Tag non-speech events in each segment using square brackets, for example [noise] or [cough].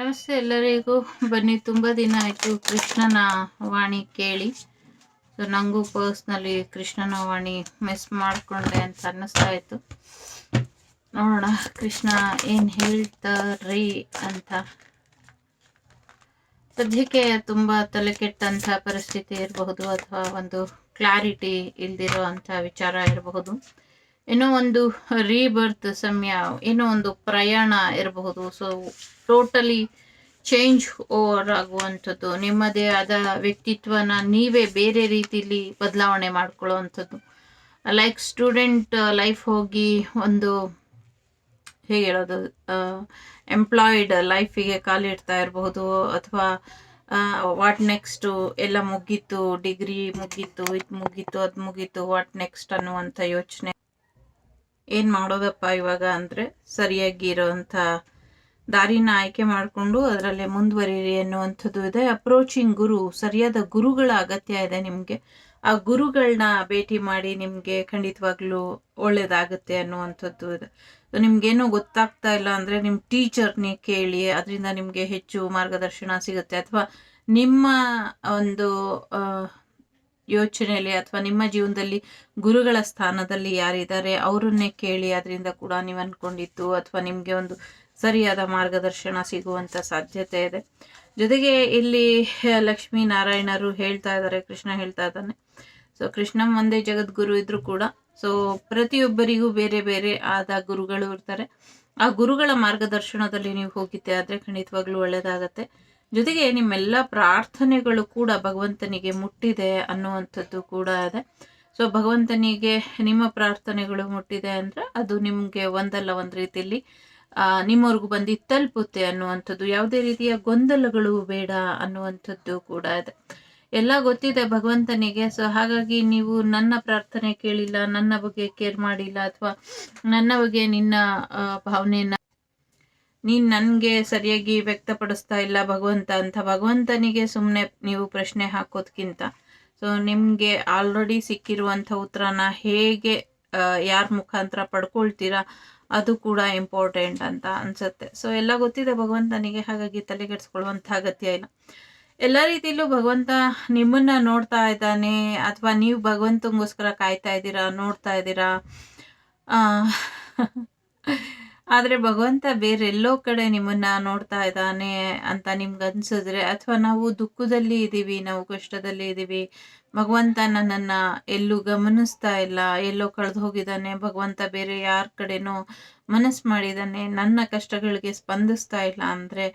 ನಮಸ್ತೆ ಎಲ್ಲರಿಗೂ. ಬನ್ನಿ, ತುಂಬ ದಿನ ಆಯಿತು ಕೃಷ್ಣನ ವಾಣಿ ಕೇಳಿ. ಸೊ ನನಗೂ ಪರ್ಸ್ನಲ್ಲಿ ಕೃಷ್ಣನ ವಾಣಿ ಮಿಸ್ ಮಾಡಿಕೊಂಡೆ ಅಂತ ಅನ್ನಿಸ್ತಾ ಇತ್ತು. ನೋಡೋಣ, ಕೃಷ್ಣ ಏನು ಹೇಳ್ತಾರ್ರಿ ಅಂತ. ಸದ್ಯಕ್ಕೆ ತುಂಬ ತಲೆ ಕೆಟ್ಟಂಥ ಪರಿಸ್ಥಿತಿ ಇರಬಹುದು ಅಥವಾ ಒಂದು ಕ್ಲಾರಿಟಿ ಇಲ್ದಿರೋ ಅಂಥ ವಿಚಾರ ಇರಬಹುದು. ಏನೋ ಒಂದು ರೀಬರ್ತ್ ಸಮಯ ಏನೋ ಒಂದು ಪ್ರಯಾಣ ಇರಬಹುದು. ಸೊ ಟೋಟಲಿ ಚೇಂಜ್ ಓವರ್ ಆಗುವಂಥದ್ದು, ನಿಮ್ಮದೇ ಆದ ವ್ಯಕ್ತಿತ್ವನ ನೀವೇ ಬೇರೆ ರೀತಿಲಿ ಬದಲಾವಣೆ ಮಾಡ್ಕೊಳ್ಳುವಂಥದ್ದು. ಲೈಕ್ ಸ್ಟೂಡೆಂಟ್ ಲೈಫ್ ಹೋಗಿ ಒಂದು, ಹೇಗೆ ಹೇಳೋದು ಎಂಪ್ಲಾಯ್ಡ್ ಲೈಫಿಗೆ ಕಾಲಿಡ್ತಾ ಇರಬಹುದು, ಅಥವಾ ವಾಟ್ ನೆಕ್ಸ್ಟು ಎಲ್ಲ ಮುಗೀತು ಡಿಗ್ರಿ ಮುಗೀತು, ಇದು ಮುಗೀತು, ಅದು ಮುಗೀತು ವಾಟ್ ನೆಕ್ಸ್ಟ್ ಅನ್ನುವಂಥ ಯೋಚನೆ. ಏನು ಮಾಡೋದಪ್ಪ ಇವಾಗ ಅಂದರೆ ಸರಿಯಾಗಿ ಇರೋವಂಥ ದಾರಿನ ಆಯ್ಕೆ ಮಾಡಿಕೊಂಡು ಅದರಲ್ಲೇ ಮುಂದುವರಿರಿ ಅನ್ನುವಂಥದ್ದು ಇದೆ. ಅಪ್ರೋಚಿಂಗ್ ಗುರು, ಸರಿಯಾದ ಗುರುಗಳ ಅಗತ್ಯ ಇದೆ ನಿಮಗೆ. ಆ ಗುರುಗಳನ್ನ ಭೇಟಿ ಮಾಡಿ ನಿಮಗೆ ಖಂಡಿತವಾಗ್ಲೂ ಒಳ್ಳೆಯದಾಗುತ್ತೆ ಅನ್ನುವಂಥದ್ದು ಇದೆ. ನಿಮ್ಗೇನೋ ಗೊತ್ತಾಗ್ತಾ ಇಲ್ಲ ಅಂದರೆ ನಿಮ್ಮ ಟೀಚರ್ನೇ ಕೇಳಿ, ಅದರಿಂದ ನಿಮಗೆ ಹೆಚ್ಚು ಮಾರ್ಗದರ್ಶನ ಸಿಗುತ್ತೆ. ಅಥವಾ ನಿಮ್ಮ ಒಂದು ಯೋಚನೆಯಲ್ಲಿ ಅಥವಾ ನಿಮ್ಮ ಜೀವನದಲ್ಲಿ ಗುರುಗಳ ಸ್ಥಾನದಲ್ಲಿ ಯಾರಿದ್ದಾರೆ, ಅವರನ್ನೇ ಕೇಳಿ ಅದರಿಂದ ಕೂಡ ನೀವು ಅಂದ್ಕೊಂಡಿತ್ತು ಅಥವಾ ನಿಮಗೆ ಒಂದು ಸರಿಯಾದ ಮಾರ್ಗದರ್ಶನ ಸಿಗುವಂಥ ಸಾಧ್ಯತೆ ಇದೆ. ಜೊತೆಗೆ ಇಲ್ಲಿ ಲಕ್ಷ್ಮೀ ನಾರಾಯಣರು ಹೇಳ್ತಾ ಇದ್ದಾರೆ, ಕೃಷ್ಣ ಹೇಳ್ತಾ ಇದ್ದಾನೆ. ಸೊ ಕೃಷ್ಣ ಒಂದೇ ಜಗದ್ಗುರು ಇದ್ರು ಕೂಡ ಸೊ ಪ್ರತಿಯೊಬ್ಬರಿಗೂ ಬೇರೆ ಬೇರೆ ಆದ ಗುರುಗಳು ಇರ್ತಾರೆ. ಆ ಗುರುಗಳ ಮಾರ್ಗದರ್ಶನದಲ್ಲಿ ನೀವು ಹೋಗಿದ್ದೆ ಆದರೆ ಖಂಡಿತವಾಗ್ಲೂ ಒಳ್ಳೆಯದಾಗತ್ತೆ ಜೊತೆಗೆ ನಿಮ್ಮೆಲ್ಲ ಪ್ರಾರ್ಥನೆಗಳು ಕೂಡ ಭಗವಂತನಿಗೆ ಮುಟ್ಟಿದೆ ಅನ್ನುವಂಥದ್ದು ಕೂಡ ಇದೆ. ಸೊ ಭಗವಂತನಿಗೆ ನಿಮ್ಮ ಪ್ರಾರ್ಥನೆಗಳು ಮುಟ್ಟಿದೆ ಅಂದರೆ ಅದು ನಿಮಗೆ ಒಂದಲ್ಲ ಒಂದು ರೀತಿಯಲ್ಲಿ ನಿಮ್ಮವ್ರಿಗೂ ಬಂದು ತಲುಪುತ್ತೆ ಅನ್ನುವಂಥದ್ದು, ಯಾವುದೇ ರೀತಿಯ ಗೊಂದಲಗಳು ಬೇಡ ಅನ್ನುವಂಥದ್ದು ಕೂಡ ಇದೆ. ಎಲ್ಲ ಗೊತ್ತಿದೆ ಭಗವಂತನಿಗೆ. ಸೊ ಹಾಗಾಗಿ ನೀವು ನನ್ನ ಪ್ರಾರ್ಥನೆ ಕೇಳಿಲ್ಲ, ನನ್ನ ಬಗ್ಗೆ ಕೇರ್ ಮಾಡಿಲ್ಲ, ಅಥವಾ ನನ್ನ ಬಗ್ಗೆ ನಿನ್ನ ಭಾವನೆಯನ್ನ ನೀನು ನನಗೆ ಸರಿಯಾಗಿ ವ್ಯಕ್ತಪಡಿಸ್ತಾ ಇಲ್ಲ ಭಗವಂತ ಅಂತ, ಭಗವಂತನಿಗೆ ಸುಮ್ಮನೆ ನೀವು ಪ್ರಶ್ನೆ ಹಾಕೋದ್ಕಿಂತ. ಸೊ ನಿಮಗೆ ಆಲ್ರೆಡಿ ಸಿಕ್ಕಿರುವಂಥ ಉತ್ತರನ ಹೇಗೆ ಯಾರ ಮುಖಾಂತರ ಪಡ್ಕೊಳ್ತೀರಾ, ಅದು ಕೂಡ ಇಂಪಾರ್ಟೆಂಟ್ ಅಂತ ಅನ್ಸುತ್ತೆ. ಸೊ ಎಲ್ಲ ಗೊತ್ತಿದೆ ಭಗವಂತನಿಗೆ, ಹಾಗಾಗಿ ತಲೆಗೆಡ್ಸ್ಕೊಳ್ಳುವಂಥ ಅಗತ್ಯ ಇಲ್ಲ. ಎಲ್ಲ ರೀತಿಯಲ್ಲೂ ಭಗವಂತ ನಿಮ್ಮನ್ನ ನೋಡ್ತಾ ಇದ್ದಾನೆ, ಅಥವಾ ನೀವು ಭಗವಂತಂಗೋಸ್ಕರ ಕಾಯ್ತಾ ಇದ್ದೀರಾ, ನೋಡ್ತಾ ಇದ್ದೀರಾ ಆದರೆ ಭಗವಂತ ಬೇರೆಲ್ಲೋ ಕಡೆ ನಿಮ್ಮನ್ನ ನೋಡ್ತಾ ಇದ್ದಾನೆ ಅಂತ ನಿಮ್ಗೆ ಅನ್ಸಿದ್ರೆ ಅಥವಾ ನಾವು ದುಃಖದಲ್ಲಿ ಇದ್ದೀವಿ ನಾವು ಕಷ್ಟದಲ್ಲಿ ಇದ್ದೀವಿ ಭಗವಂತ ನನ್ನನ್ನು ಎಲ್ಲೂ ಗಮನಿಸ್ತಾ ಇಲ್ಲ, ಎಲ್ಲೋ ಕಳೆದು ಹೋಗಿದ್ದಾನೆ, ಭಗವಂತ ಬೇರೆ ಯಾರ ಕಡೆನೋ ಮನಸ್ಸು ಮಾಡಿದ್ದಾನೆ, ನನ್ನ ಕಷ್ಟಗಳಿಗೆ ಸ್ಪಂದಿಸ್ತಾ ಇಲ್ಲ ಅಂದರೆ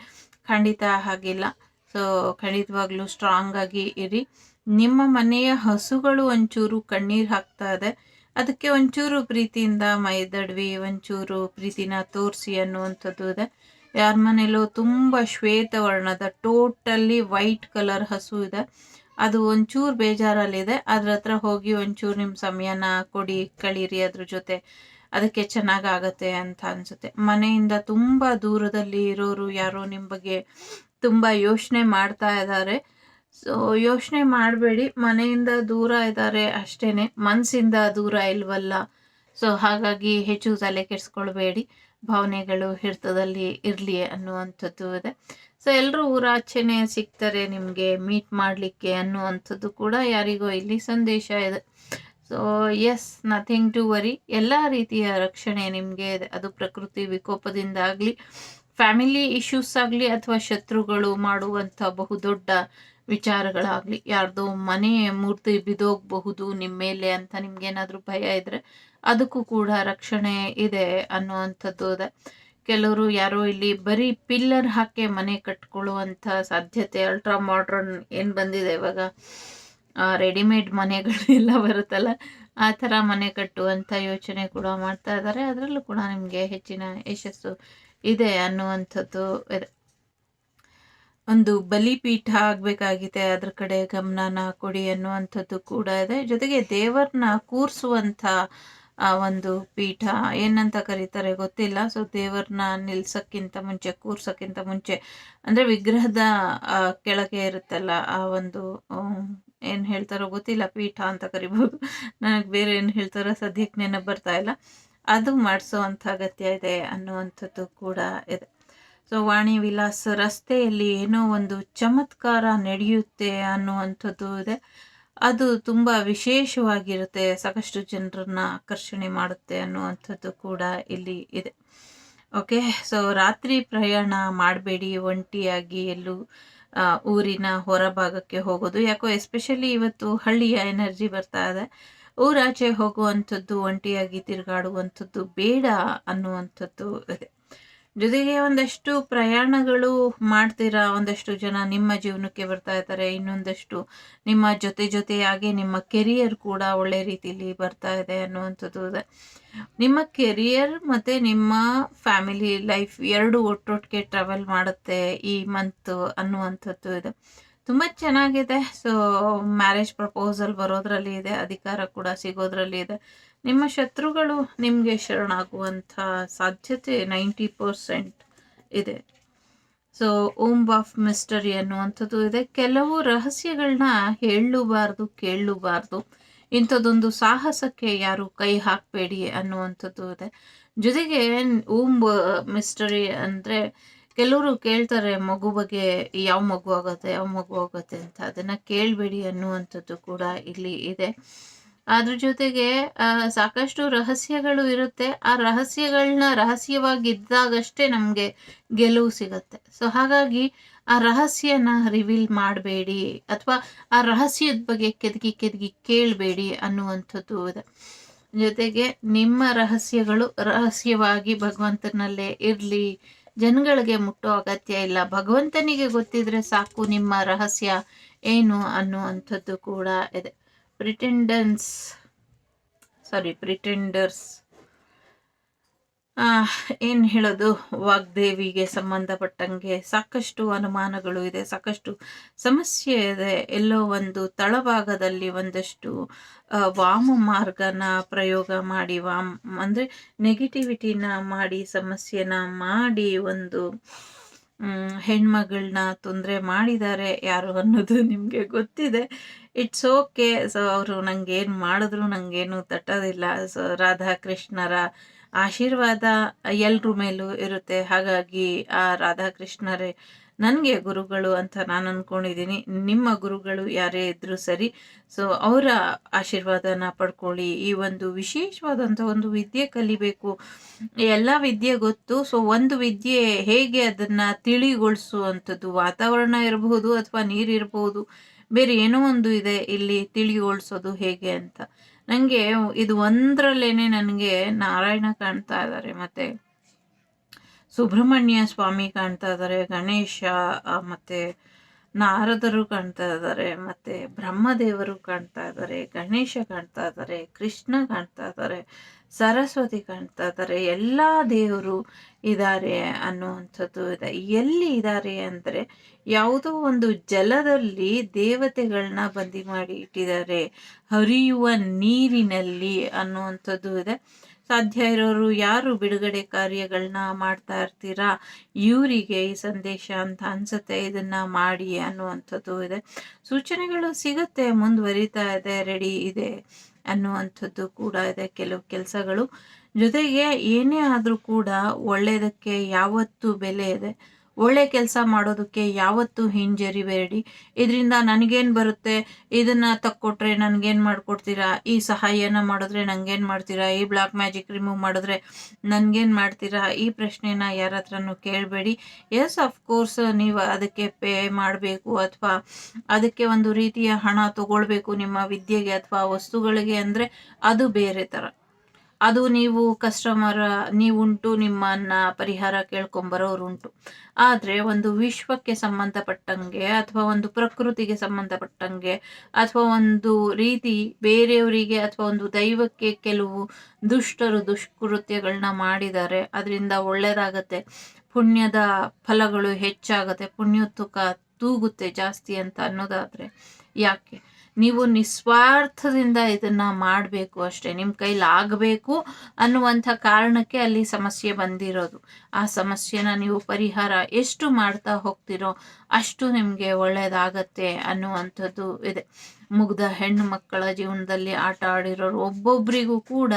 ಖಂಡಿತ ಹಾಗಿಲ್ಲ. ಸೊ ಖಂಡಿತವಾಗ್ಲೂ ಸ್ಟ್ರಾಂಗ್ ಆಗಿ ಇರಿ. ನಿಮ್ಮ ಮನೆಯ ಹಸುಗಳು ಒಂಚೂರು ಕಣ್ಣೀರು ಹಾಕ್ತಾ ಇದೆ. ಅದಕ್ಕೆ ಒಂಚೂರು ಪ್ರೀತಿಯಿಂದ ಮೈದಡ್ವಿ, ಒಂಚೂರು ಪ್ರೀತಿನ ತೋರಿಸಿ ಅನ್ನುವಂಥದ್ದು ಇದೆ. ಯಾರ ಮನೇಲೂ ತುಂಬ ಶ್ವೇತ ವರ್ಣದ ಟೋಟಲಿ ವೈಟ್ ಕಲರ್ ಹಸು ಇದೆ. ಅದು ಒಂಚೂರು ಬೇಜಾರಲ್ಲಿದೆ. ಅದ್ರ ಹತ್ರ ಹೋಗಿ ಒಂಚೂರು ನಿಮ್ಮ ಸಮಯನ ಕೊಡಿ, ಕಳೀರಿ ಅದ್ರ ಜೊತೆ. ಅದಕ್ಕೆ ಚೆನ್ನಾಗಾಗತ್ತೆ ಅಂತ ಅನ್ಸುತ್ತೆ. ಮನೆಯಿಂದ ತುಂಬ ದೂರದಲ್ಲಿ ಇರೋರು ಯಾರೋ ನಿಮ್ಮ ಬಗ್ಗೆ ತುಂಬ ಯೋಚನೆ ಮಾಡ್ತಾ ಇದ್ದಾರೆ. ಸೊ ಯೋಚನೆ ಮಾಡಬೇಡಿ. ಮನೆಯಿಂದ ದೂರ ಇದ್ದಾರೆ ಅಷ್ಟೇ ಮನಸ್ಸಿಂದ ದೂರ ಇಲ್ವಲ್ಲ. ಸೊ ಹಾಗಾಗಿ ಹೆಚ್ಚು ತಲೆ ಕೆಡಿಸ್ಕೊಳ್ಬೇಡಿ. ಭಾವನೆಗಳು ಹಿಡಿತದಲ್ಲಿ ಇರಲಿ ಅನ್ನುವಂಥದ್ದು ಇದೆ. ಸೊ ಎಲ್ಲರೂ ಊರಾಚೆನೆ ಸಿಗ್ತಾರೆ ನಿಮಗೆ ಮೀಟ್ ಮಾಡಲಿಕ್ಕೆ ಅನ್ನುವಂಥದ್ದು ಕೂಡ ಯಾರಿಗೋ ಇಲ್ಲಿ ಸಂದೇಶ ಇದೆ. So yes nothing to worry ಎಲ್ಲ ರೀತಿಯ ರಕ್ಷಣೆ ನಿಮಗೆ ಇದೆ. ಅದು ಪ್ರಕೃತಿ ವಿಕೋಪದಿಂದ ಆಗಲಿ ಫ್ಯಾಮಿಲಿ ಇಶ್ಯೂಸ್ ಆಗಲಿ ಅಥವಾ ಶತ್ರುಗಳು ಮಾಡುವಂಥ ಬಹುದೊಡ್ಡ ವಿಚಾರಗಳಾಗಲಿ, ಯಾರ್ದೋ ಮನೆ ಮೂರ್ತಿ ಬಿದೋಗಬಹುದು ನಿಮ್ಮ ಮೇಲೆ ಅಂತ ನಿಮ್ಗೇನಾದರೂ ಭಯ ಇದ್ದರೆ ಅದಕ್ಕೂ ಕೂಡ ರಕ್ಷಣೆ ಇದೆ ಅನ್ನುವಂಥದ್ದು ಇದೆ. ಕೆಲವರು ಯಾರೋ ಇಲ್ಲಿ ಬರೀ ಪಿಲ್ಲರ್ ಹಾಕಿ ಮನೆ ಕಟ್ಕೊಳ್ಳುವಂಥ ಸಾಧ್ಯತೆ ಅಲ್ಟ್ರಾ ಮಾಡ್ರನ್ ಏನು ಬಂದಿದೆ ಇವಾಗ? ರೆಡಿಮೇಡ್ ಮನೆಗಳೆಲ್ಲ ಬರುತ್ತಲ್ಲ, ಆ ಥರ ಮನೆ ಕಟ್ಟುವಂಥ ಯೋಚನೆ ಕೂಡ ಮಾಡ್ತಾ ಇದ್ದಾರೆ. ಅದರಲ್ಲೂ ಕೂಡ ನಿಮಗೆ ಹೆಚ್ಚಿನ ಯಶಸ್ಸು ಇದೆ ಅನ್ನುವಂಥದ್ದು ಇದೆ. ಒಂದು ಬಲಿಪೀಠ ಆಗಬೇಕಾಗಿದೆ, ಅದ್ರ ಕಡೆ ಗಮನನ ಕೊಡಿ ಅನ್ನುವಂಥದ್ದು ಕೂಡ ಇದೆ. ಜೊತೆಗೆ ದೇವರನ್ನ ಕೂರಿಸುವಂಥ ಒಂದು ಪೀಠ ಏನಂತ ಕರೀತಾರೆ ಗೊತ್ತಿಲ್ಲ. ಸೊ ದೇವರನ್ನ ನಿಲ್ಸಕ್ಕಿಂತ ಮುಂಚೆ, ಕೂರ್ಸಕ್ಕಿಂತ ಮುಂಚೆ, ಅಂದರೆ ವಿಗ್ರಹದ ಕೆಳಗೆ ಇರುತ್ತಲ್ಲ, ಆ ಒಂದು ಏನು ಹೇಳ್ತಾರೋ ಗೊತ್ತಿಲ್ಲ, ಪೀಠ ಅಂತ ಕರಿಬೋದು. ನನಗೆ ಬೇರೆ ಏನು ಹೇಳ್ತಾರೋ ಸದ್ಯಕ್ಕೆ ನೆನಪು ಬರ್ತಾ ಇಲ್ಲ. ಅದು ಮಾಡಿಸೋ ಅಗತ್ಯ ಇದೆ ಅನ್ನುವಂಥದ್ದು ಕೂಡ ಇದೆ. ಸೊ ವಾಣಿ ವಿಲಾಸ್ ರಸ್ತೆಯಲ್ಲಿ ಏನೋ ಒಂದು ಚಮತ್ಕಾರ ನಡೆಯುತ್ತೆ ಅನ್ನುವಂಥದ್ದು ಇದೆ. ಅದು ತುಂಬ ವಿಶೇಷವಾಗಿರುತ್ತೆ. ಸಾಕಷ್ಟು ಜನರನ್ನ ಆಕರ್ಷಣೆ ಮಾಡುತ್ತೆ ಅನ್ನುವಂಥದ್ದು ಕೂಡ ಇಲ್ಲಿ ಇದೆ. ಓಕೆ ಸೊ ರಾತ್ರಿ ಪ್ರಯಾಣ ಮಾಡಬೇಡಿ. ಒಂಟಿಯಾಗಿ ಎಲ್ಲೂ ಊರಿನ ಹೊರಭಾಗಕ್ಕೆ ಹೋಗೋದು. ಯಾಕೋ ಎಸ್ಪೆಷಲಿ ಇವತ್ತು ಹಳ್ಳಿಯ ಎನರ್ಜಿ ಬರ್ತಾ ಇದೆ. ಊರಾಚೆ ಹೋಗುವಂಥದ್ದು, ಒಂಟಿಯಾಗಿ ತಿರುಗಾಡುವಂಥದ್ದು ಬೇಡ ಅನ್ನುವಂಥದ್ದು ಇದೆ. ಜೊತೆಗೆ ಒಂದಷ್ಟು ಪ್ರಯಾಣಗಳು ಮಾಡ್ತೀರಾ? ಒಂದಷ್ಟು ಜನ ನಿಮ್ಮ ಜೀವನಕ್ಕೆ ಬರ್ತಾ ಇದ್ದಾರೆ, ಇನ್ನೊಂದಷ್ಟು ನಿಮ್ಮ ಜೊತೆ ಜೊತೆಯಾಗಿ ನಿಮ್ಮ ಕೆರಿಯರ್ ಕೂಡ ಒಳ್ಳೆ ರೀತಿಯಲ್ಲಿ ಬರ್ತಾ ಇದೆ ಅನ್ನುವಂಥದ್ದು ಇದೆ. ನಿಮ್ಮ ಕೆರಿಯರ್ ಮತ್ತು ನಿಮ್ಮ ಫ್ಯಾಮಿಲಿ ಲೈಫ್ ಎರಡು ಒಟ್ಟೊಟ್ಟಿಗೆ ಟ್ರಾವೆಲ್ ಮಾಡುತ್ತೆ ಈ ಮಂತ್ ಅನ್ನುವಂಥದ್ದು ಇದೆ. ತುಂಬ ಚೆನ್ನಾಗಿದೆ. ಸೊ ಮ್ಯಾರೇಜ್ ಪ್ರಪೋಸಲ್ ಬರೋದ್ರಲ್ಲಿ ಇದೆ, ಅಧಿಕಾರ ಕೂಡ ಸಿಗೋದ್ರಲ್ಲಿ ಇದೆ. ನಿಮ್ಮ ಶತ್ರುಗಳು ನಿಮಗೆ ಶರಣಾಗುವಂಥ ಸಾಧ್ಯತೆ ನೈಂಟಿ ಪರ್ಸೆಂಟ್ ಇದೆ. ಸೊ ಓಮ್ ಆಫ್ ಮಿಸ್ಟರಿ ಅನ್ನುವಂಥದ್ದು ಇದೆ. ಕೆಲವು ರಹಸ್ಯಗಳನ್ನ ಹೇಳಬಾರ್ದು, ಕೇಳಬಾರ್ದು. ಇಂಥದ್ದೊಂದು ಸಾಹಸಕ್ಕೆ ಯಾರು ಕೈ ಹಾಕಬೇಡಿ ಅನ್ನುವಂಥದ್ದು ಇದೆ. ಜೊತೆಗೆ ಓಮ್ ಮಿಸ್ಟರಿ ಅಂದರೆ ಕೆಲವರು ಕೇಳ್ತಾರೆ ಮಗು ಬಗ್ಗೆ ಯಾವ ಮಗು ಆಗುತ್ತೆ, ಯಾವ ಮಗು ಆಗುತ್ತೆ ಅಂತ. ಅದನ್ನ ಕೇಳಬೇಡಿ ಅನ್ನುವಂಥದ್ದು ಕೂಡ ಇಲ್ಲಿ ಇದೆ. ಅದ್ರ ಜೊತೆಗೆ ಸಾಕಷ್ಟು ರಹಸ್ಯಗಳು ಇರುತ್ತೆ. ಆ ರಹಸ್ಯಗಳನ್ನ ರಹಸ್ಯವಾಗಿದ್ದಾಗಷ್ಟೇ ನಮಗೆ ಗೆಲುವು ಸಿಗತ್ತೆ. ಸೊ ಹಾಗಾಗಿ ಆ ರಹಸ್ಯನ ರಿವೀಲ್ ಮಾಡಬೇಡಿ ಅಥವಾ ಆ ರಹಸ್ಯದ ಬಗ್ಗೆ ಕೆದಗಿ ಕೆದಗಿ ಕೇಳಬೇಡಿ ಅನ್ನುವಂಥದ್ದು ಇದೆ. ಜೊತೆಗೆ ನಿಮ್ಮ ರಹಸ್ಯಗಳು ರಹಸ್ಯವಾಗಿ ಭಗವಂತನಲ್ಲೇ ಇರಲಿ ಜನಗಳಿಗೆ ಮುಟ್ಟೋ ಅಗತ್ಯ ಇಲ್ಲ. ಭಗವಂತನಿಗೆ ಗೊತ್ತಿದ್ರೆ ಸಾಕು, ನಿಮ್ಮ ರಹಸ್ಯ ಏನು ಅನ್ನುವಂಥದ್ದು ಕೂಡ ಇದೆ. ಪ್ರಿಟೆಂಡೆನ್ಸ್ ಸಾರಿ ಪ್ರಿಟೆಂಡರ್ಸ್ ಏನು ಹೇಳೋದು? ವಾಗ್ದೇವಿಗೆ ಸಂಬಂಧಪಟ್ಟಂಗೆ ಸಾಕಷ್ಟು ಅನುಮಾನಗಳು ಇದೆ, ಸಾಕಷ್ಟು ಸಮಸ್ಯೆ ಇದೆ. ಎಲ್ಲೋ ಒಂದು ತಳಭಾಗದಲ್ಲಿ ಒಂದಷ್ಟು ವಾಮ ಮಾರ್ಗನ ಪ್ರಯೋಗ ಮಾಡಿ, ವಾಮ್, ಅಂದರೆ ನೆಗೆಟಿವಿಟಿನ ಮಾಡಿ, ಸಮಸ್ಯೆನ ಮಾಡಿ ಒಂದು ಹೆಣ್ಮಗಳನ್ನ ತೊಂದರೆ ಮಾಡಿದ್ದಾರೆ ಯಾರು ಅನ್ನೋದು ನಿಮಗೆ ಗೊತ್ತಿದೆ. ಇಟ್ಸ್ ಓಕೆ ಸೊ ಅವರು ನಂಗೆ ಏನು ಮಾಡಿದ್ರು ನನಗೇನು ತಟ್ಟೋದಿಲ್ಲ. ಸೊ ರಾಧಾಕೃಷ್ಣರ ಆಶೀರ್ವಾದ ಎಲ್ಲರ ಮೇಲೂ ಇರುತ್ತೆ. ಹಾಗಾಗಿ ಆ ರಾಧಾಕೃಷ್ಣರೇ ನನಗೆ ಗುರುಗಳು ಅಂತ ನಾನು ಅಂದ್ಕೊಂಡಿದ್ದೀನಿ ನಿಮ್ಮ ಗುರುಗಳು ಯಾರೇ ಇದ್ದರೂ ಸರಿ ಸೊ ಅವರ ಆಶೀರ್ವಾದನ ಪಡ್ಕೊಳ್ಳಿ. ಈ ಒಂದು ವಿಶೇಷವಾದಂಥ ಒಂದು ವಿದ್ಯೆ ಕಲಿಬೇಕು. ಎಲ್ಲ ವಿದ್ಯೆ ಗೊತ್ತು. ಸೊ ಒಂದು ವಿದ್ಯೆ ಹೇಗೆ ಅದನ್ನು ತಿಳಿಗೊಳಿಸುವಂಥದ್ದು, ವಾತಾವರಣ ಇರಬಹುದು ಅಥವಾ ನೀರು ಇರಬಹುದು ಬೇರೆ ಏನೋ ಒಂದು ಇದೆ ಇಲ್ಲಿ ತಿಳಿಗೊಳಿಸೋದು ಹೇಗೆ ಅಂತ. ನನಗೆ ಇದು ಒಂದರಲ್ಲೇನೆ ನನಗೆ ನಾರಾಯಣ ಕಾಣ್ತಾ ಇದ್ದಾರೆ ಮತ್ತು ಸುಬ್ರಹ್ಮಣ್ಯ ಸ್ವಾಮಿ ಕಾಣ್ತಾ ಇದ್ದಾರೆ ಗಣೇಶ ಮತ್ತು ನಾರದರು ಕಾಣ್ತಾ ಇದ್ದಾರೆ ಮತ್ತು ಬ್ರಹ್ಮದೇವರು ಕಾಣ್ತಾ ಇದ್ದಾರೆ ಗಣೇಶ ಕಾಣ್ತಾ ಇದ್ದಾರೆ ಕೃಷ್ಣ ಕಾಣ್ತಾ ಇದ್ದಾರೆ ಸರಸ್ವತಿ ಕಾಣ್ತಾ ಇದ್ದಾರೆ ಎಲ್ಲ ದೇವರು ಇದ್ದಾರೆ ಅನ್ನುವಂಥದ್ದು ಇದೆ. ಎಲ್ಲಿ ಇದ್ದಾರೆ ಅಂದರೆ ಯಾವುದೋ ಒಂದು ಜಲದಲ್ಲಿ ದೇವತೆಗಳನ್ನ ಬಂದಿ ಮಾಡಿ ಇಟ್ಟಿದ್ದಾರೆ, ಹರಿಯುವ ನೀರಿನಲ್ಲಿ ಅನ್ನುವಂಥದ್ದು ಇದೆ. ಸಾಧ್ಯ ಇರೋರು ಯಾರು ಬಿಡುಗಡೆ ಕಾರ್ಯಗಳನ್ನ ಮಾಡ್ತಾ ಇರ್ತೀರಾ, ಇವರಿಗೆ ಈ ಸಂದೇಶ ಅಂತ ಅನ್ಸುತ್ತೆ, ಇದನ್ನ ಮಾಡಿ ಅನ್ನುವಂಥದ್ದು ಇದೆ. ಸೂಚನೆಗಳು ಸಿಗುತ್ತೆ, ಮುಂದುವರಿತಾ ಇದೆ, ರೆಡಿ ಇದೆ. ಅನ್ನುವಂಥದ್ದು ಕೂಡ ಇದೆ. ಕೆಲವು ಕೆಲಸಗಳು ಜೊತೆಗೆ ಏನೇ ಆದರೂ ಕೂಡ ಒಳ್ಳೆಯದಕ್ಕೆ ಯಾವತ್ತೂ ಬೆಲೆ ಇದೆ. ಒಳ್ಳೆ ಕೆಲಸ ಮಾಡೋದಕ್ಕೆ ಯಾವತ್ತೂ ಹಿಂಜರಿಬೇಡಿ. ಇದರಿಂದ ನನಗೇನು ಬರುತ್ತೆ? ಇದನ್ನು ತಕ್ಕೊಟ್ರೆ ನನಗೇನು ಮಾಡಿಕೊಡ್ತೀರಾ? ಈ ಸಹಾಯನ ಮಾಡಿದ್ರೆ ನನಗೇನು ಮಾಡ್ತೀರಾ? ಈ ಬ್ಲಾಕ್ ಮ್ಯಾಜಿಕ್ ರಿಮೂವ್ ಮಾಡಿದ್ರೆ ನನಗೇನು ಮಾಡ್ತೀರಾ? ಈ ಪ್ರಶ್ನೆನ ಯಾರ ಹತ್ರನೂ ಕೇಳಬೇಡಿ ಎಸ್ ಅಫ್ಕೋರ್ಸ್ ನೀವು ಅದಕ್ಕೆ ಪೇ ಮಾಡಬೇಕು ಅಥವಾ ಅದಕ್ಕೆ ಒಂದು ರೀತಿಯ ಹಣ ತಗೊಳ್ಬೇಕು ನಿಮ್ಮ ವಿದ್ಯೆಗೆ ಅಥವಾ ವಸ್ತುಗಳಿಗೆ ಅಂದರೆ ಅದು ಬೇರೆ ಥರ ಅದು ನೀವು ಕಸ್ಟಮರ್ ನೀವುಂಟು, ನಿಮ್ಮನ್ನ ಪರಿಹಾರ ಉಂಟು ಆದರೆ ಒಂದು ವಿಶ್ವಕ್ಕೆ ಸಂಬಂಧಪಟ್ಟಂಗೆ ಅಥವಾ ಒಂದು ಪ್ರಕೃತಿಗೆ ಸಂಬಂಧಪಟ್ಟಂಗೆ ಅಥವಾ ಒಂದು ರೀತಿ ಬೇರೆಯವರಿಗೆ ಅಥವಾ ಒಂದು ದೈವಕ್ಕೆ ಕೆಲವು ದುಷ್ಟರು ದುಷ್ಕೃತ್ಯಗಳನ್ನ ಮಾಡಿದ್ದಾರೆ ಅದರಿಂದ ಒಳ್ಳೆಯದಾಗತ್ತೆ ಪುಣ್ಯದ ಫಲಗಳು ಹೆಚ್ಚಾಗತ್ತೆ. ಪುಣ್ಯೋತ್ತುಕ ತೂಗುತ್ತೆ ಜಾಸ್ತಿ ಅಂತ ಅನ್ನೋದಾದರೆ ಯಾಕೆ? ನೀವು ನಿಸ್ವಾರ್ಥದಿಂದ ಇದನ್ನ ಮಾಡಬೇಕು ಅಷ್ಟೇ. ನಿಮ್ಮ ಕೈಲಿ ಆಗಬೇಕು ಅನ್ನುವಂಥ ಕಾರಣಕ್ಕೆ ಅಲ್ಲಿ ಸಮಸ್ಯೆ ಬಂದಿರೋದು. ಆ ಸಮಸ್ಯೆನ ನೀವು ಪರಿಹಾರ ಎಷ್ಟು ಮಾಡ್ತಾ ಹೋಗ್ತಿರೋ ಅಷ್ಟು ನಿಮಗೆ ಒಳ್ಳೆಯದಾಗತ್ತೆ ಅನ್ನುವಂಥದ್ದು ಇದೆ. ಮುಗ್ಧ ಹೆಣ್ಣು ಮಕ್ಕಳ ಜೀವನದಲ್ಲಿ ಆಟ ಆಡಿರೋರು ಒಬ್ಬೊಬ್ಬರಿಗೂ ಕೂಡ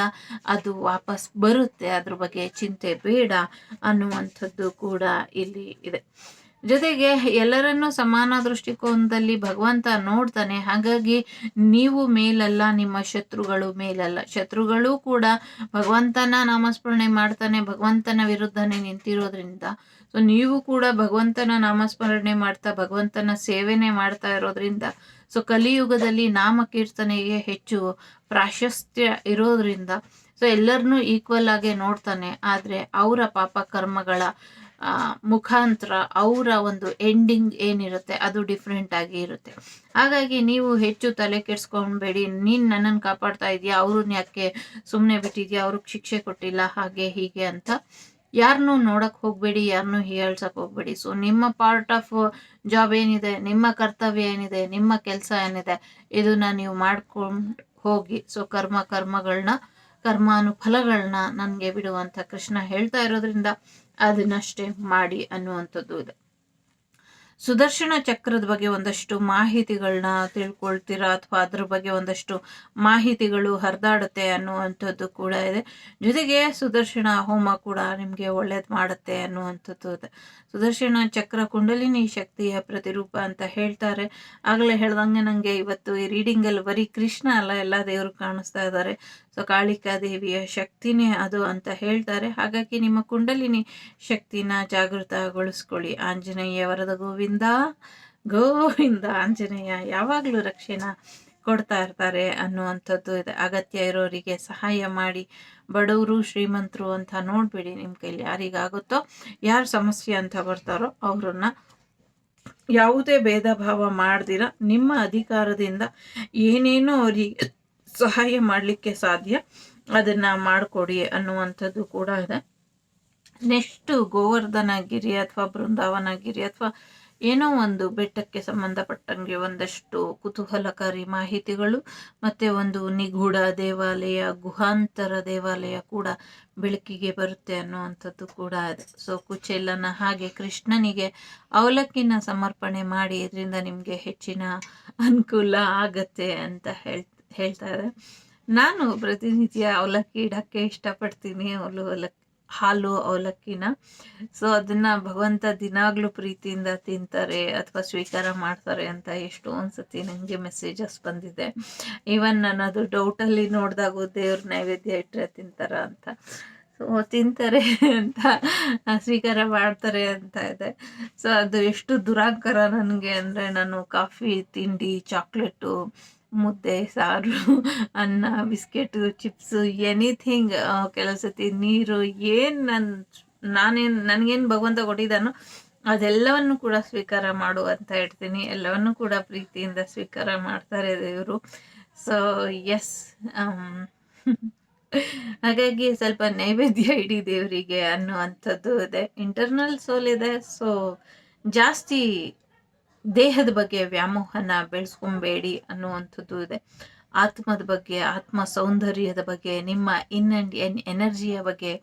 ಅದು ವಾಪಸ್ ಬರುತ್ತೆ. ಅದ್ರ ಬಗ್ಗೆ ಚಿಂತೆ ಬೇಡ ಅನ್ನುವಂಥದ್ದು ಕೂಡ ಇಲ್ಲಿ ಇದೆ. ಜೊತೆಗೆ ಎಲ್ಲರನ್ನು ಸಮಾನ ದೃಷ್ಟಿಕೋನದಲ್ಲಿ ಭಗವಂತ ನೋಡ್ತಾನೆ. ಹಾಗಾಗಿ ನೀವು ಮೇಲಲ್ಲ, ನಿಮ್ಮ ಶತ್ರುಗಳು ಮೇಲಲ್ಲ. ಶತ್ರುಗಳು ಕೂಡ ಭಗವಂತನ ನಾಮಸ್ಮರಣೆ ಮಾಡ್ತಾನೆ, ಭಗವಂತನ ವಿರುದ್ಧನೇ ನಿಂತಿರೋದ್ರಿಂದ. ಸೊ ನೀವು ಕೂಡ ಭಗವಂತನ ನಾಮಸ್ಮರಣೆ ಮಾಡ್ತಾ, ಭಗವಂತನ ಸೇವೆನೆ ಮಾಡ್ತಾ ಇರೋದ್ರಿಂದ. ಸೊ ಕಲಿಯುಗದಲ್ಲಿ ನಾಮ ಕೀರ್ತನೆಗೆ ಹೆಚ್ಚು ಪ್ರಾಶಸ್ತ್ಯ ಇರೋದ್ರಿಂದ. ಸೊ ಎಲ್ಲರನ್ನೂ ಈಕ್ವಲ್ ಆಗಿ ನೋಡ್ತಾನೆ. ಆದರೆ ಅವರ ಪಾಪ ಕರ್ಮಗಳ ಮುಖಾಂತರ ಅವರ ಒಂದು ಎಂಡಿಂಗ್ ಏನಿರುತ್ತೆ, ಅದು ಡಿಫ್ರೆಂಟ್ ಆಗಿ ಇರುತ್ತೆ. ಹಾಗಾಗಿ ನೀವು ಹೆಚ್ಚು ತಲೆ ಕೆಡ್ಸ್ಕೊಂಡ್ಬೇಡಿ ನೀನು ನನ್ನನ್ನು ಕಾಪಾಡ್ತಾ ಇದೆಯಾ? ಅವ್ರನ್ನ ಯಾಕೆ ಸುಮ್ಮನೆ ಬಿಟ್ಟಿದ್ಯಾ? ಅವ್ರಿಗೆ ಶಿಕ್ಷೆ ಕೊಟ್ಟಿಲ್ಲ, ಹಾಗೆ ಹೀಗೆ ಅಂತ. ಯಾರನ್ನೂ ನೋಡಕ್ಕೆ ಹೋಗ್ಬೇಡಿ ಯಾರನ್ನೂ ಹೇಳ್ಸಕ್ಕೆ ಹೋಗ್ಬೇಡಿ. ಸೊ ನಿಮ್ಮ ಪಾರ್ಟ್ ಆಫ್ ಜಾಬ್ ಏನಿದೆ, ನಿಮ್ಮ ಕರ್ತವ್ಯ ಏನಿದೆ, ನಿಮ್ಮ ಕೆಲಸ ಏನಿದೆ, ಇದನ್ನ ನೀವು ಮಾಡ್ಕೊಂಡು ಹೋಗಿ ಸೊ ಕರ್ಮ ಕರ್ಮಗಳನ್ನ ಕರ್ಮಾನುಫಲಗಳನ್ನ ನನಗೆ ಬಿಡುವಂಥ ಕೃಷ್ಣ ಹೇಳ್ತಾ ಇರೋದ್ರಿಂದ ಅದನ್ನಷ್ಟೇ ಮಾಡಿ ಅನ್ನುವಂಥದ್ದು ಇದೆ. ಸುದರ್ಶನ ಚಕ್ರದ ಬಗ್ಗೆ ಒಂದಷ್ಟು ಮಾಹಿತಿಗಳನ್ನ ತಿಳ್ಕೊಳ್ತೀರಾ ಅಥವಾ ಅದ್ರ ಬಗ್ಗೆ ಒಂದಷ್ಟು ಮಾಹಿತಿಗಳು ಹರಿದಾಡುತ್ತೆ ಅನ್ನುವಂಥದ್ದು ಕೂಡ ಇದೆ. ಜೊತೆಗೆ ಸುದರ್ಶನ ಹೋಮ ಕೂಡ ನಿಮಗೆ ಒಳ್ಳೇದು ಮಾಡುತ್ತೆ ಅನ್ನುವಂಥದ್ದು ಇದೆ. ಸುದರ್ಶನ ಚಕ್ರ ಕುಂಡಲಿನಿ ಶಕ್ತಿಯ ಪ್ರತಿರೂಪ ಅಂತ ಹೇಳ್ತಾರೆ. ಆಗಲೇ ಹೇಳ್ದಂಗೆ ನನಗೆ ಇವತ್ತು ಈ ರೀಡಿಂಗಲ್ಲಿ ಬರೀ ಕೃಷ್ಣ ಅಲ್ಲ, ಎಲ್ಲ ದೇವರು ಕಾಣಿಸ್ತಾ ಇದ್ದಾರೆ. ಸೊ ಕಾಳಿಕಾ ದೇವಿಯ ಶಕ್ತಿನೇ ಅದು ಅಂತ ಹೇಳ್ತಾರೆ. ಹಾಗಾಗಿ ನಿಮ್ಮ ಕುಂಡಲಿನಿ ಶಕ್ತಿನ ಜಾಗೃತಗೊಳಿಸ್ಕೊಳ್ಳಿ. ಆಂಜನೇಯ ವರದ ಗೋವಿಂದ ಗೋವಿಂದ ಆಂಜನೇಯ ಯಾವಾಗಲೂ ರಕ್ಷಣೆ ಕೊಡ್ತಾ ಇರ್ತಾರೆ ಅನ್ನುವಂಥದ್ದು ಇದೆ. ಅಗತ್ಯ ಇರೋರಿಗೆ ಸಹಾಯ ಮಾಡಿ. ಬಡವರು, ಶ್ರೀಮಂತರು ಅಂತ ನೋಡಬೇಡಿ ನಿಮ್ಮ ಕೈಲಿ ಯಾರಿಗಾಗುತ್ತೋ, ಯಾರು ಸಮಸ್ಯೆ ಅಂತ ಬರ್ತಾರೋ ಅವ್ರನ್ನ ಯಾವುದೇ ಭೇದ ಭಾವ ಮಾಡ್ದಿರ, ನಿಮ್ಮ ಅಧಿಕಾರದಿಂದ ಏನೇನೋ ಅವರಿಗೆ ಸಹಾಯ ಮಾಡಲಿಕ್ಕೆ ಸಾಧ್ಯ. ಅದನ್ನ ಮಾಡಿಕೊಡಿ ಅನ್ನುವಂಥದ್ದು ಕೂಡ ಇದೆ. ನೆಕ್ಸ್ಟ್ ಗೋವರ್ಧನಗಿರಿ ಅಥವಾ ಬೃಂದಾವನಗಿರಿ ಅಥವಾ ಏನೋ ಒಂದು ಬೆಟ್ಟಕ್ಕೆ ಸಂಬಂಧಪಟ್ಟಂಗೆ ಒಂದಷ್ಟು ಕುತೂಹಲಕಾರಿ ಮಾಹಿತಿಗಳು ಮತ್ತೆ ಒಂದು ನಿಗೂಢ ದೇವಾಲಯ, ಗುಹಾಂತರ ದೇವಾಲಯ ಕೂಡ ಬೆಳಕಿಗೆ ಬರುತ್ತೆ ಅನ್ನುವಂಥದ್ದು ಕೂಡ ಇದೆ. ಸೊ ಕುಚೇಲನ ಹಾಗೆ ಕೃಷ್ಣನಿಗೆ ಅವಲಕ್ಕಿನ ಸಮರ್ಪಣೆ ಮಾಡಿ ಇದರಿಂದ ನಿಮಗೆ ಹೆಚ್ಚಿನ ಅನುಕೂಲ ಆಗತ್ತೆ ಅಂತ ಹೇಳ್ ಇದೆ ನಾನು ಪ್ರತಿನಿತ್ಯ ಅವಲಕ್ಕಿ ಇಡಕ್ಕೆ ಇಷ್ಟಪಡ್ತೀನಿ ಅವಳು ಅವಲಕ್ಕಿ ಹಾಲು ಅವಲಕ್ಕಿನ. ಸೊ ಅದನ್ನ ಭಗವಂತ ದಿನಾಗ್ಲೂ ಪ್ರೀತಿಯಿಂದ ತಿಂತಾರೆ ಅಥವಾ ಸ್ವೀಕಾರ ಮಾಡ್ತಾರೆ ಅಂತ ಎಷ್ಟೊಂದು ಸತಿ ನನಗೆ ಮೆಸೇಜಸ್ ಬಂದಿದೆ. ಈವನ್ ನಾನು ಅದು ಡೌಟಲ್ಲಿ ನೋಡಿದಾಗ ದೇವ್ರ ನೈವೇದ್ಯ ಇಟ್ಟರೆ ತಿಂತಾರ ಅಂತ. ಸೊ ತಿಂತಾರೆ ಅಂತ, ಸ್ವೀಕಾರ ಮಾಡ್ತಾರೆ ಅಂತ ಇದೆ. ಸೊ ಅದು ಎಷ್ಟು ದುರಾಂಕರ ನನಗೆ ಅಂದರೆ ನಾನು ಕಾಫಿ, ತಿಂಡಿ, ಚಾಕ್ಲೇಟು ಮುದ್ದೆ, ಸಾರು, ಅನ್ನ, ಬಿಸ್ಕೆಟು, ಚಿಪ್ಸು, ಎನಿಥಿಂಗ್ ಕೆಲವು ಸತಿ ನೀರು, ಏನು ನನ್ನ ನಾನೇನು, ನನಗೇನು ಭಗವಂತ ಕೊಟ್ಟಿದ್ದಾನೋ ಅದೆಲ್ಲವನ್ನು ಕೂಡ ಸ್ವೀಕಾರ ಮಾಡು ಅಂತ ಹೇಳ್ತೀನಿ. ಎಲ್ಲವನ್ನು ಕೂಡ ಪ್ರೀತಿಯಿಂದ ಸ್ವೀಕಾರ ಮಾಡ್ತಾರೆ ದೇವರು. ಸೊ ಎಸ್ ಹಾಗಾಗಿ ಸ್ವಲ್ಪ ನೈವೇದ್ಯ ಇಡಿ ದೇವರಿಗೆ ಅನ್ನುವಂಥದ್ದು ಇದೆ. ಇಂಟರ್ನಲ್ ಸೋಲ್ ಇದೆ ಸೊ ಜಾಸ್ತಿ ದೇಹದ ಬಗ್ಗೆ ವ್ಯಾಮೋಹನ ಬೆಳೆಸ್ಕೊಬೇಡಿ ಅನ್ನುವಂಥದ್ದು ಇದೆ. ಆತ್ಮದ ಬಗ್ಗೆ, ಆತ್ಮ ಸೌಂದರ್ಯದ ಬಗ್ಗೆ, ನಿಮ್ಮ ಇನ್ ಅಂಡ್ ಎನ್ ಎನರ್ಜಿಯ ಬಗ್ಗೆ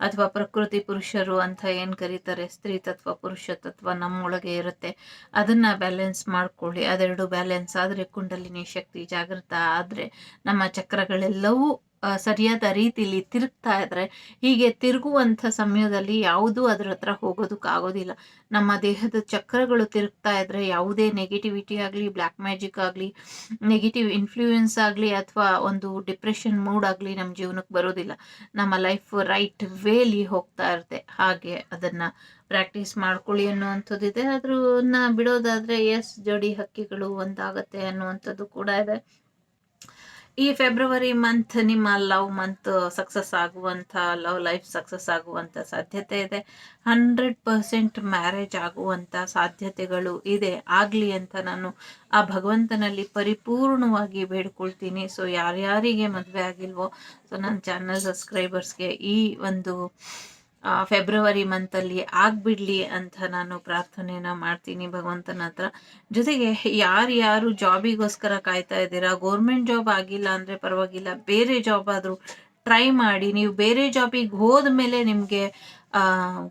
ಅಥವಾ ಪ್ರಕೃತಿ ಪುರುಷರು ಅಂತ ಏನು ಕರೀತಾರೆ? ಸ್ತ್ರೀ ತತ್ವ, ಪುರುಷ ತತ್ವ ನಮ್ಮೊಳಗೆ ಇರುತ್ತೆ. ಅದನ್ನ ಬ್ಯಾಲೆನ್ಸ್ ಮಾಡ್ಕೊಳ್ಳಿ. ಅದೆರಡು ಬ್ಯಾಲೆನ್ಸ್ ಆದರೆ, ಕುಂಡಲಿನಿ ಶಕ್ತಿ ಜಾಗೃತ ಆದರೆ, ನಮ್ಮ ಚಕ್ರಗಳೆಲ್ಲವೂ ಸರಿಯಾದ ರೀತಿಲಿ ತಿರುಗ್ತಾ ಇದ್ರೆ ಹೀಗೆ ತಿರುಗುವಂಥ ಸಮಯದಲ್ಲಿ ಯಾವುದೂ ಅದ್ರ ಹತ್ರ ಹೋಗೋದಕ್ಕಾಗೋದಿಲ್ಲ ನಮ್ಮ ದೇಹದ ಚಕ್ರಗಳು ತಿರುಗ್ತಾ ಇದ್ರೆ ಯಾವುದೇ ನೆಗೆಟಿವಿಟಿ ಆಗಲಿ ಬ್ಲ್ಯಾಕ್ ಮ್ಯಾಜಿಕ್ ಆಗಲಿ ನೆಗೆಟಿವ್ ಇನ್ಫ್ಲೂಯೆನ್ಸ್ ಆಗಲಿ ಅಥವಾ ಒಂದು ಡಿಪ್ರೆಷನ್ ಮೂಡ್ ಆಗಲಿ ನಮ್ಮ ಜೀವನಕ್ಕೆ ಬರೋದಿಲ್ಲ. ನಮ್ಮ ಲೈಫ್ ರೈಟ್ ವೇಲಿ ಹೋಗ್ತಾ ಇರುತ್ತೆ. ಹಾಗೆ ಅದನ್ನು ಪ್ರಾಕ್ಟೀಸ್ ಮಾಡ್ಕೊಳ್ಳಿ ಅನ್ನುವಂಥದ್ದಿದೆ ಅದ್ರನ್ನ ಬಿಡೋದಾದರೆ ಎಸ್ ಜೋಡಿ ಹಕ್ಕಿಗಳು ಒಂದಾಗತ್ತೆ ಅನ್ನುವಂಥದ್ದು ಕೂಡ ಇದೆ. ಈ ಫೆಬ್ರವರಿ ಮಂತ್ ನಿಮ್ಮ ಲವ್ ಮಂತ್ ಸಕ್ಸಸ್ ಆಗುವಂಥ ಲವ್ ಲೈಫ್ ಸಕ್ಸಸ್ ಆಗುವಂಥ ಸಾಧ್ಯತೆ ಇದೆ. ಹಂಡ್ರೆಡ್ ಪರ್ಸೆಂಟ್ ಮ್ಯಾರೇಜ್ ಆಗುವಂಥ ಸಾಧ್ಯತೆಗಳು ಇದೆ. ಆಗಲಿ ಅಂತ ನಾನು ಆ ಭಗವಂತನಲ್ಲಿ ಪರಿಪೂರ್ಣವಾಗಿ ಬೇಡ್ಕೊಳ್ತೀನಿ. ಸೊ ಯಾರ್ಯಾರಿಗೆ ಮದುವೆ ಆಗಿಲ್ವೋ ಸೊ ನನ್ನ ಚಾನಲ್ ಸಬ್ಸ್ಕ್ರೈಬರ್ಸ್ಗೆ ಈ ಒಂದು ಫೆಬ್ರವರಿ ಮಂತಲ್ಲಿ ಆಗ್ಬಿಡ್ಲಿ ಅಂತ ನಾನು ಪ್ರಾರ್ಥನೆನ ಮಾಡ್ತೀನಿ ಭಗವಂತನ ಹತ್ರ. ಜೊತೆಗೆ ಯಾರು ಜಾಬಿಗೋಸ್ಕರ ಕಾಯ್ತಾ ಇದ್ದೀರಾ ಗೌರ್ಮೆಂಟ್ ಜಾಬ್ ಆಗಿಲ್ಲ ಅಂದರೆ ಪರವಾಗಿಲ್ಲ, ಬೇರೆ ಜಾಬ್ ಆದರೂ ಟ್ರೈ ಮಾಡಿ, ನೀವು ಬೇರೆ ಜಾಬಿಗೆ ಹೋದ ಮೇಲೆ ನಿಮಗೆ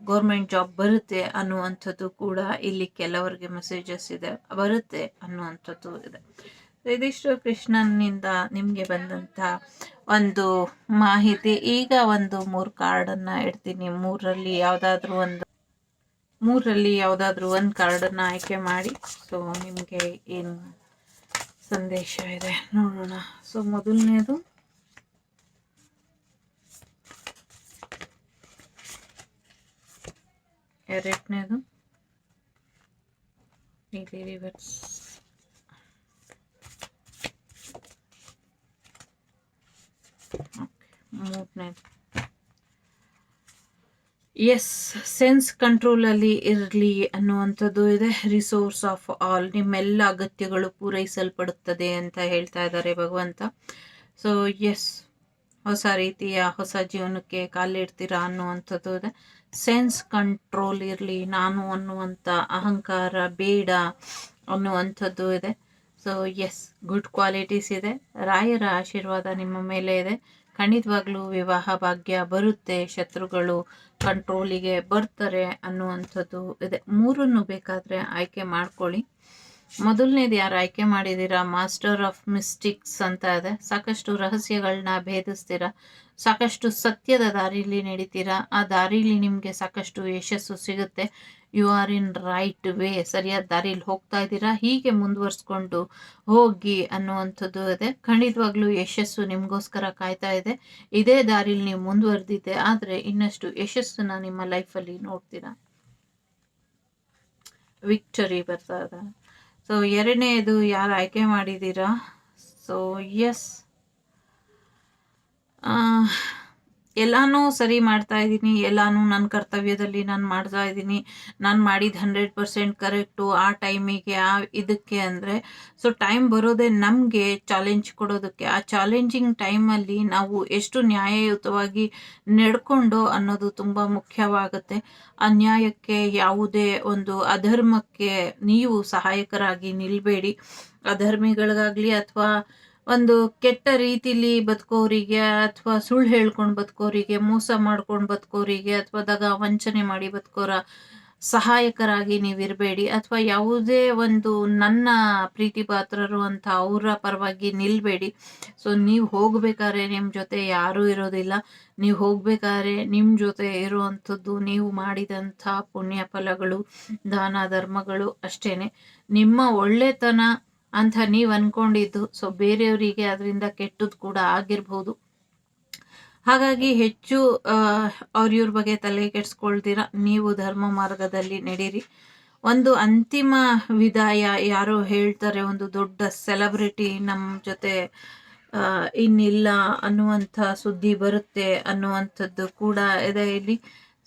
ಗೌರ್ಮೆಂಟ್ ಜಾಬ್ ಬರುತ್ತೆ ಅನ್ನುವಂಥದ್ದು ಕೂಡ ಇಲ್ಲಿ ಕೆಲವರಿಗೆ ಮೆಸೇಜಸ್ ಇದೆ, ಬರುತ್ತೆ ಅನ್ನುವಂಥದ್ದು ಇದೆ. ಇದಿಷ್ಟು ಕೃಷ್ಣನಿಂದ ನಿಮಗೆ ಬಂದಂಥ ಒಂದು ಮಾಹಿತಿ. ಈಗ ಒಂದು ಮೂರು ಕಾರ್ಡನ್ನು ಇಡ್ತೀನಿ. ಮೂರರಲ್ಲಿ ಯಾವುದಾದ್ರೂ ಒಂದು ಮೂರರಲ್ಲಿ ಯಾವುದಾದ್ರೂ ಒಂದು ಕಾರ್ಡನ್ನು ಆಯ್ಕೆ ಮಾಡಿ. ಸೊ ನಿಮಗೆ ಏನು ಸಂದೇಶ ಇದೆ ನೋಡೋಣ. ಸೊ ಮೊದಲನೇದು, ಎರಡನೇದು, ಇಲ್ಲಿ ರಿವರ್ಸ್ ಮೂರನೇದು ಎಸ್ ಸೆನ್ಸ್ ಕಂಟ್ರೋಲಲ್ಲಿ ಇರಲಿ ಅನ್ನುವಂಥದ್ದು ಇದೆ. ರಿಸೋರ್ಸ್ ಆಫ್ ಆಲ್ ನಿಮ್ಮೆಲ್ಲ ಅಗತ್ಯಗಳು ಪೂರೈಸಲ್ಪಡುತ್ತದೆ ಅಂತ ಹೇಳ್ತಾ ಇದ್ದಾರೆ ಭಗವಂತ. ಸೊ ಎಸ್ ಹೊಸ ರೀತಿಯ ಹೊಸ ಜೀವನಕ್ಕೆ ಕಾಲಿಡ್ತೀರಾ ಅನ್ನುವಂಥದ್ದು ಇದೆ. ಸೆನ್ಸ್ ಕಂಟ್ರೋಲ್ ಇರಲಿ, ನಾನು ಅನ್ನುವಂಥ ಅಹಂಕಾರ, ಬೇಡ ಅನ್ನುವಂಥದ್ದು ಇದೆ. ಸೊ ಎಸ್ ಗುಡ್ ಕ್ವಾಲಿಟೀಸ್ ಇದೆ. ರಾಯರ ಆಶೀರ್ವಾದ ನಿಮ್ಮ ಮೇಲೆ ಇದೆ. ಖಂಡಿತವಾಗ್ಲೂ ವಿವಾಹ ಭಾಗ್ಯ ಬರುತ್ತೆ. ಶತ್ರುಗಳು ಕಂಟ್ರೋಲಿಗೆ ಬರ್ತಾರೆ ಅನ್ನುವಂಥದ್ದು ಇದೆ. ಮೂರನ್ನು ಬೇಕಾದರೆ ಆಯ್ಕೆ ಮಾಡ್ಕೊಳ್ಳಿ. ಮೊದಲನೇದು ಯಾರು ಆಯ್ಕೆ ಮಾಡಿದ್ದೀರಾ? ಮಾಸ್ಟರ್ ಆಫ್ ಮಿಸ್ಟಿಕ್ಸ್ ಅಂತ ಇದೆ. ಸಾಕಷ್ಟು ರಹಸ್ಯಗಳನ್ನ ಭೇದಿಸ್ತೀರಾ? ಸಾಕಷ್ಟು ಸತ್ಯದ ದಾರಿಲಿ ನಡೀತೀರಾ? ಆ ದಾರಿಲಿ ನಿಮಗೆ ಸಾಕಷ್ಟು ಯಶಸ್ಸು ಸಿಗುತ್ತೆ. You are in right way ಸರಿಯಾದ ದಾರಿಲಿ ಹೋಗ್ತಾ ಇದ್ದೀರಾ? ಹೀಗೆ ಮುಂದುವರಿಸ್ಕೊಂಡು ಹೋಗಿ ಅನ್ನುವಂಥದ್ದು ಇದೆ. ಖಂಡಿತವಾಗ್ಲೂ ಯಶಸ್ಸು ನಿಮಗೋಸ್ಕರ ಕಾಯ್ತಾ ಇದೆ. ಇದೇ ದಾರಿಲಿ ನೀವು ಮುಂದುವರೆದಿದ್ದೆ ಆದರೆ ಇನ್ನಷ್ಟು ಯಶಸ್ಸನ್ನು ನಿಮ್ಮ ಲೈಫಲ್ಲಿ ನೋಡ್ತೀರಾ? ವಿಕ್ಟರಿ ಬರ್ತಾ ಇದೆ. ಸೊ ಎರಡನೇದು ಯಾರು ಆಯ್ಕೆ ಮಾಡಿದ್ದೀರಾ? ಸೊ ಎಸ್ ಎಲ್ಲಾನು ಸರಿ ಮಾಡ್ತಾ ಇದ್ದೀನಿ, ಎಲ್ಲಾನು ನನ್ನ ಕರ್ತವ್ಯದಲ್ಲಿ ನಾನು ಮಾಡ್ತಾ ಇದ್ದೀನಿ, ನಾನು ಮಾಡಿದ ಹಂಡ್ರೆಡ್ ಪರ್ಸೆಂಟ್ ಕರೆಕ್ಟು ಆ ಟೈಮಿಗೆ ಆ ಇದಕ್ಕೆ ಅಂದರೆ ಸೊ ಟೈಮ್ ಬರೋದೇ ನಮಗೆ ಚಾಲೆಂಜ್ ಕೊಡೋದಕ್ಕೆ. ಆ ಚಾಲೆಂಜಿಂಗ್ ಟೈಮಲ್ಲಿ ನಾವು ಎಷ್ಟು ನ್ಯಾಯಯುತವಾಗಿ ನಡ್ಕೊಂಡು ಅನ್ನೋದು ತುಂಬ ಮುಖ್ಯವಾಗುತ್ತೆ. ಅನ್ಯಾಯಕ್ಕೆ ಯಾವುದೇ ಒಂದು ಅಧರ್ಮಕ್ಕೆ ನೀವು ಸಹಾಯಕರಾಗಿ ನಿಲ್ಲಬೇಡಿ ಅಧರ್ಮಿಗಳಿಗಾಗಲಿ ಅಥವಾ ಒಂದು ಕೆಟ್ಟ ರೀತಿಲಿ ಬದುಕೋರಿಗೆ ಅಥವಾ ಸುಳ್ಳು ಹೇಳ್ಕೊಂಡು ಬದುಕೋರಿಗೆ ಮೋಸ ಮಾಡ್ಕೊಂಡು ಬದುಕೋರಿಗೆ ಅಥವಾ ದಗ ವಂಚನೆ ಮಾಡಿ ಬದುಕೋರ ಸಹಾಯಕರಾಗಿ ನೀವಿರಬೇಡಿ. ಅಥವಾ ಯಾವುದೇ ಒಂದು ನನ್ನ ಪ್ರೀತಿ ಪಾತ್ರರು ಅಂತ ಅವರ ಪರವಾಗಿ ನಿಲ್ಲಬೇಡಿ ಸೊ ನೀವು ಹೋಗ್ಬೇಕಾದ್ರೆ ನಿಮ್ಮ ಜೊತೆ ಯಾರೂ ಇರೋದಿಲ್ಲ. ನೀವು ಹೋಗ್ಬೇಕಾದ್ರೆ ನಿಮ್ಮ ಜೊತೆ ಇರುವಂಥದ್ದು ನೀವು ಮಾಡಿದಂಥ ಪುಣ್ಯ ಫಲಗಳು ದಾನ ಧರ್ಮಗಳು ಅಷ್ಟೇ ನಿಮ್ಮ ಒಳ್ಳೆತನ ಅಂತ ನೀವು ಅನ್ಕೊಂಡಿದ್ದು. ಸೊ ಬೇರೆಯವರಿಗೆ ಅದರಿಂದ ಕೆಟ್ಟದ್ದು ಕೂಡ ಆಗಿರ್ಬೋದು. ಹಾಗಾಗಿ ಹೆಚ್ಚು ಅವ್ರ ಇವ್ರ ಬಗ್ಗೆ ತಲೆ ಕೆಡ್ಸ್ಕೊಳ್ತೀರ? ನೀವು ಧರ್ಮ ಮಾರ್ಗದಲ್ಲಿ ನಡೀರಿ. ಒಂದು ಅಂತಿಮ ವಿದಾಯ ಯಾರೋ ಹೇಳ್ತಾರೆ, ಒಂದು ದೊಡ್ಡ ಸೆಲೆಬ್ರಿಟಿ ನಮ್ಮ ಜೊತೆ ಇನ್ನಿಲ್ಲ ಅನ್ನುವಂಥ ಸುದ್ದಿ ಬರುತ್ತೆ ಅನ್ನುವಂಥದ್ದು ಕೂಡ ಇದೆ ಇಲ್ಲಿ.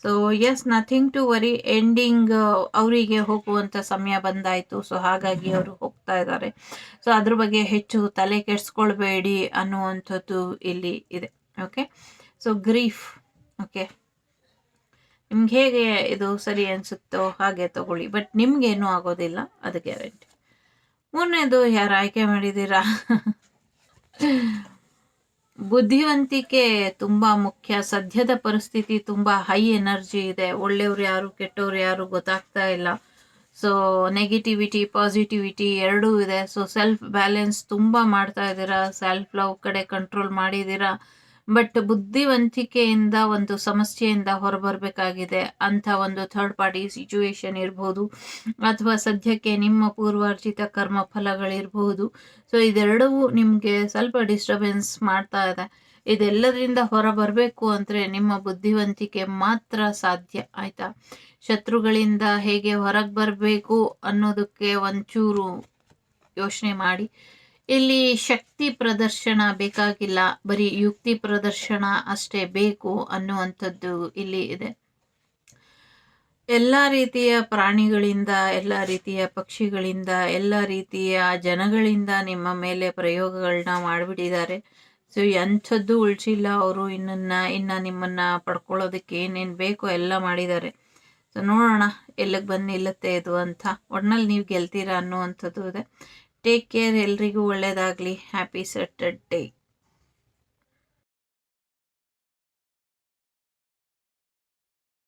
So yes nothing to worry ending ಅವರಿಗೆ ಹೋಗುವಂಥ ಸಮಯ ಬಂದಾಯಿತು. ಸೊ ಹಾಗಾಗಿ ಅವರು ಹೋಗ್ತಾ ಇದ್ದಾರೆ. ಸೊ ಅದ್ರ ಬಗ್ಗೆ ಹೆಚ್ಚು ತಲೆ ಕೆಡಿಸ್ಕೊಳ್ಬೇಡಿ ಅನ್ನುವಂಥದ್ದು ಇಲ್ಲಿ ಇದೆ. ಓಕೆ ಸೊ ಗ್ರೀಫ್ ಓಕೆ ನಿಮ್ಗೆ ಹೇಗೆ ಇದು ಸರಿ ಅನಿಸುತ್ತೋ ಹಾಗೆ ತಗೊಳ್ಳಿ. ಬಟ್ ನಿಮ್ಗೇನು ಆಗೋದಿಲ್ಲ. ಅದು ಗ್ಯಾರಂಟಿ ಮೂರನೇದು ಯಾರು ಆಯ್ಕೆ ಮಾಡಿದ್ದೀರಾ? [laughs] ಬುದ್ಧಿವಂತಿಕೆ ತುಂಬ ಮುಖ್ಯ. ಸದ್ಯದ ಪರಿಸ್ಥಿತಿ ತುಂಬ ಹೈ ಎನರ್ಜಿ ಇದೆ. ಒಳ್ಳೆಯವ್ರು ಯಾರು, ಕೆಟ್ಟವ್ರು ಯಾರು ಗೊತ್ತಾಗ್ತಾ ಇಲ್ಲ. ಸೊ ನೆಗೆಟಿವಿಟಿ ಪಾಸಿಟಿವಿಟಿ ಎರಡೂ ಇದೆ. ಸೊ ಸೆಲ್ಫ್ ಬ್ಯಾಲೆನ್ಸ್ ತುಂಬ ಮಾಡ್ತಾ ಇದ್ದೀರಾ ಸೆಲ್ಫ್ ಲವ್ ಕಡೆ ಕಂಟ್ರೋಲ್ ಮಾಡಿದ್ದೀರಾ ಬಟ್ ಬುದ್ಧಿವಂತಿಕೆಯಿಂದ, ಒಂದು ಸಮಸ್ಯೆಯಿಂದ ಹೊರಬರಬೇಕಾಗಿದೆ. ಅಂತ ಒಂದು ಥರ್ಡ್ ಪಾರ್ಟಿ ಸಿಚುವೇಶನ್ ಇರ್ಬೋದು. ಅಥವಾ ಸದ್ಯಕ್ಕೆ ನಿಮ್ಮ ಪೂರ್ವಾರ್ಜಿತ ಕರ್ಮ ಫಲಗಳಿರ್ಬೋದು. ಸೊ ಇದೆರಡೂ ನಿಮಗೆ ಸ್ವಲ್ಪ ಡಿಸ್ಟರ್ಬೆನ್ಸ್ ಮಾಡ್ತಾ ಇದೆ. ಇದೆಲ್ಲದರಿಂದ ಹೊರ ಬರಬೇಕು ಅಂದರೆ ನಿಮ್ಮ ಬುದ್ಧಿವಂತಿಕೆ ಮಾತ್ರ ಸಾಧ್ಯ. ಆಯಿತಾ? ಶತ್ರುಗಳಿಂದ ಹೇಗೆ ಹೊರಗೆ ಬರಬೇಕು ಅನ್ನೋದಕ್ಕೆ ಒಂಚೂರು ಯೋಚನೆ ಮಾಡಿ. ಇಲ್ಲಿ ಶಕ್ತಿ ಪ್ರದರ್ಶನ ಬೇಕಾಗಿಲ್ಲ, ಬರೀ ಯುಕ್ತಿ ಪ್ರದರ್ಶನ ಅಷ್ಟೇ ಬೇಕು ಅನ್ನುವಂಥದ್ದು ಇಲ್ಲಿ ಇದೆ. ಎಲ್ಲ ರೀತಿಯ ಪ್ರಾಣಿಗಳಿಂದ, ಎಲ್ಲ ರೀತಿಯ ಪಕ್ಷಿಗಳಿಂದ, ಎಲ್ಲ ರೀತಿಯ ಜನಗಳಿಂದ ನಿಮ್ಮ ಮೇಲೆ ಪ್ರಯೋಗಗಳನ್ನ ಮಾಡಿಬಿಟ್ಟಿದ್ದಾರೆ. ಸೊ, ಎಂಥದ್ದು ಉಳಿಸಿಲ್ಲ ಅವರು, ಇನ್ನನ್ನ, ಇನ್ನು ನಿಮ್ಮನ್ನು ಪಡ್ಕೊಳ್ಳೋದಕ್ಕೆ ಏನೇನು ಬೇಕೋ ಎಲ್ಲ ಮಾಡಿದ್ದಾರೆ. ಸೊ, ನೋಡೋಣ ಎಲ್ಲಿಗೆ ಬಂದು ನಿಲ್ಲುತ್ತೆ ಇದು ಅಂತ. ಒಟ್ನಲ್ಲಿ ನೀವು ಗೆಲ್ತೀರಾ ಅನ್ನುವಂಥದ್ದು ಇದೆ. ಟೇಕ್ ಕೇರ್ ಎಲ್ರಿಗೂ ಒಳ್ಳೆಯದಾಗಲಿ ಹ್ಯಾಪಿ ಸೆಟರ್ಡೇ